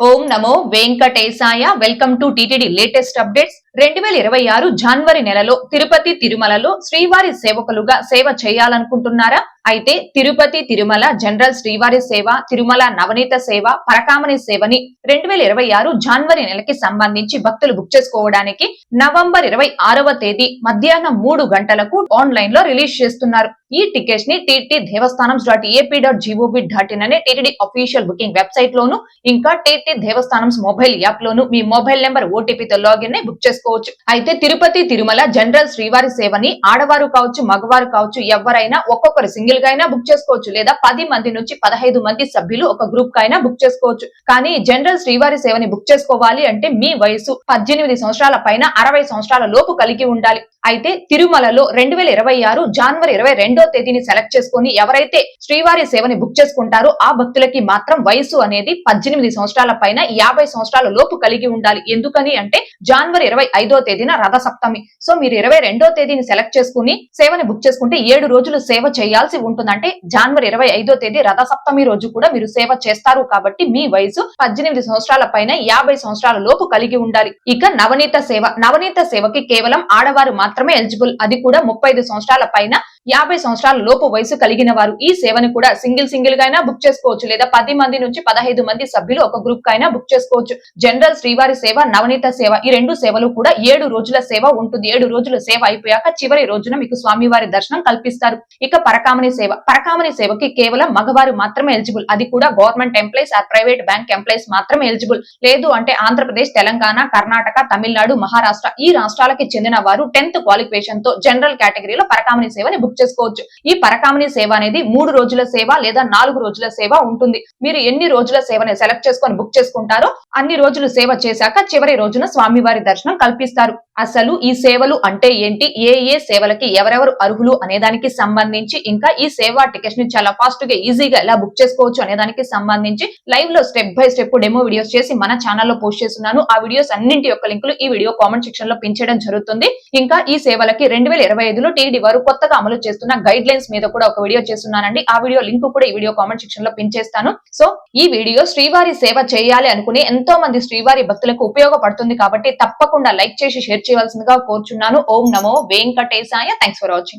ఓం నమో వెంకటేశాయ. Welcome to TTD latest updates రెండు వేల ఇరవై ఆరు జనవరి నెలలో తిరుపతి తిరుమలలో శ్రీవారి సేవకులుగా సేవ చేయాలనుకుంటున్నారా? అయితే తిరుపతి తిరుమల జనరల్ శ్రీవారి సేవ తిరుమల నవనీత సేవ పరకామణి సేవని రెండు వేల ఇరవై ఆరు జనవరి నెలకి సంబంధించి భక్తులు బుక్ చేసుకోవడానికి నవంబర్ ఇరవై ఆరవ తేదీ మధ్యాహ్నం మూడు గంటలకు ఆన్లైన్లో రిలీజ్ చేస్తున్నారు. ఈ టికెట్స్ని TT Devasthanam dot AP dot gov dot in అనే టీటీడీ అఫీషియల్ బుకింగ్ వెబ్సైట్ లోను ఇంకా టీటీ దేవస్థానం మొబైల్ యాప్ లోను మీ మొబైల్ నెంబర్ ఓటీపీతో లాగిన్ బుక్ చేసుకో చేసుకోవచ్చు. అయితే తిరుపతి తిరుమల జనరల్ శ్రీవారి సేవని ఆడవారు కావచ్చు మగవారు కావచ్చు ఎవరైనా ఒక్కొక్కరు సింగిల్గా అయినా బుక్ చేసుకోవచ్చు. లేదా పది మంది నుంచి పదహైదు మంది సభ్యులు ఒక గ్రూప్కి అయినా బుక్ చేసుకోవచ్చు. కానీ జనరల్ శ్రీవారి సేవని బుక్ చేసుకోవాలి అంటే మీ వయసు పద్దెనిమిది సంవత్సరాల పైన అరవై సంవత్సరాల లోపు కలిగి ఉండాలి. అయితే తిరుమలలో రెండు వేల ఇరవై ఆరు జనవరి ఇరవై రెండో తేదీని సెలెక్ట్ చేసుకుని ఎవరైతే శ్రీవారి సేవని బుక్ చేసుకుంటారో ఆ భక్తులకి మాత్రం వయసు అనేది పద్దెనిమిది సంవత్సరాల పైన యాభై సంవత్సరాల లోపు కలిగి ఉండాలి. ఎందుకని అంటే జనవరి ఇరవై ఐదో తేదీన రథ సప్తమి సో మీరు ఇరవై రెండో తేదీని సెలెక్ట్ చేసుకుని సేవని బుక్ చేసుకుంటే ఏడు రోజులు సేవ చేయాల్సి ఉంటుందంటే జనవరి ఇరవై ఐదో తేదీ రథ సప్తమి రోజు కూడా మీరు సేవ చేస్తారు కాబట్టి మీ వయసు పద్దెనిమిది సంవత్సరాల పైన యాభై సంవత్సరాల లోపు కలిగి ఉండాలి. ఇక నవనీత సేవ. నవనీత సేవకి కేవలం ఆడవారు మాత్రం మాత్రమే ఎలిజిబుల్. అది కూడా ముప్పై సంవత్సరాల పైన యాభై సంవత్సరాల లోపు వయసు కలిగిన వారు ఈ సేవను కూడా సింగిల్ సింగిల్గా బుక్ చేసుకోవచ్చు. లేదా పది మంది నుంచి పదహైదు మంది సభ్యులు ఒక గ్రూప్ కైనా బుక్ చేసుకోవచ్చు. జనరల్ శ్రీవారి సేవ నవనీత సేవ ఈ రెండు సేవలు కూడా ఏడు రోజుల సేవ ఉంటుంది. ఏడు రోజుల సేవ అయిపోయాక చివరి రోజున మీకు స్వామివారి దర్శనం కల్పిస్తారు. ఇక పరకామణి సేవ. పరకామణి సేవకి కేవలం మగవారు మాత్రమే ఎలిజిబుల్ అది కూడా government employees or private bank employees మాత్రమే ఎలిజిబుల్ లేదు అంటే ఆంధ్రప్రదేశ్ తెలంగాణ కర్ణాటక తమిళనాడు మహారాష్ట్ర ఈ రాష్ట్రాలకి చెందిన వారు టెన్త్ క్వాలిఫికేషన్తో జనరల్ కేటగిరీలో పరకామణి సేవని బుక్ చేసుకోవచ్చు. ఈ పరకామణి సేవ అనేది మూడు రోజుల సేవ లేదా నాలుగు రోజుల సేవ ఉంటుంది. మీరు ఎన్ని రోజుల సేవని సెలెక్ట్ చేసుకొని బుక్ చేసుకుంటారో అన్ని రోజులు సేవ చేశాక చివరి రోజున స్వామివారి దర్శనం కల్పిస్తారు. అసలు ఈ సేవలు అంటే ఏంటి? ఏ ఏ సేవలకి ఎవరెవరు అర్హులు అనేదానికి సంబంధించి ఇంకా ఈ సేవా టికెట్స్ని చాలా ఫాస్ట్గా ఈజీగా ఎలా బుక్ చేసుకోవచ్చు అనేదానికి సంబంధించి లైవ్లో step by step demo videos చేసి మన ఛానల్లో పోస్ట్ చేస్తున్నాను. ఆ వీడియోస్ అన్నింటి యొక్క లింకులు ఈ వీడియో కామెంట్ సెక్షన్లో పెంచడం జరుగుతుంది. ఇంకా ఈ సేవలకి రెండు వేల ఇరవై ఐదులో టీడీ వారు కొత్తగా అమలు చేస్తున్న గైడ్ లైన్స్ మీద కూడా ఒక వీడియో చేస్తున్నానండి. ఆ వీడియో లింక్ కూడా ఈ వీడియో కామెంట్ సెక్షన్లో పెంచేస్తాను సో ఈ వీడియో శ్రీవారి సేవ చేయాలి అనుకునే ఎంతో మంది శ్రీవారి భక్తులకు ఉపయోగపడుతుంది కాబట్టి తప్పకుండా లైక్ చేసి షేర్ చేయవలసిందిగా కోరుచున్నాను. ఓం నమో వెంకటేశాయ. Thanks for watching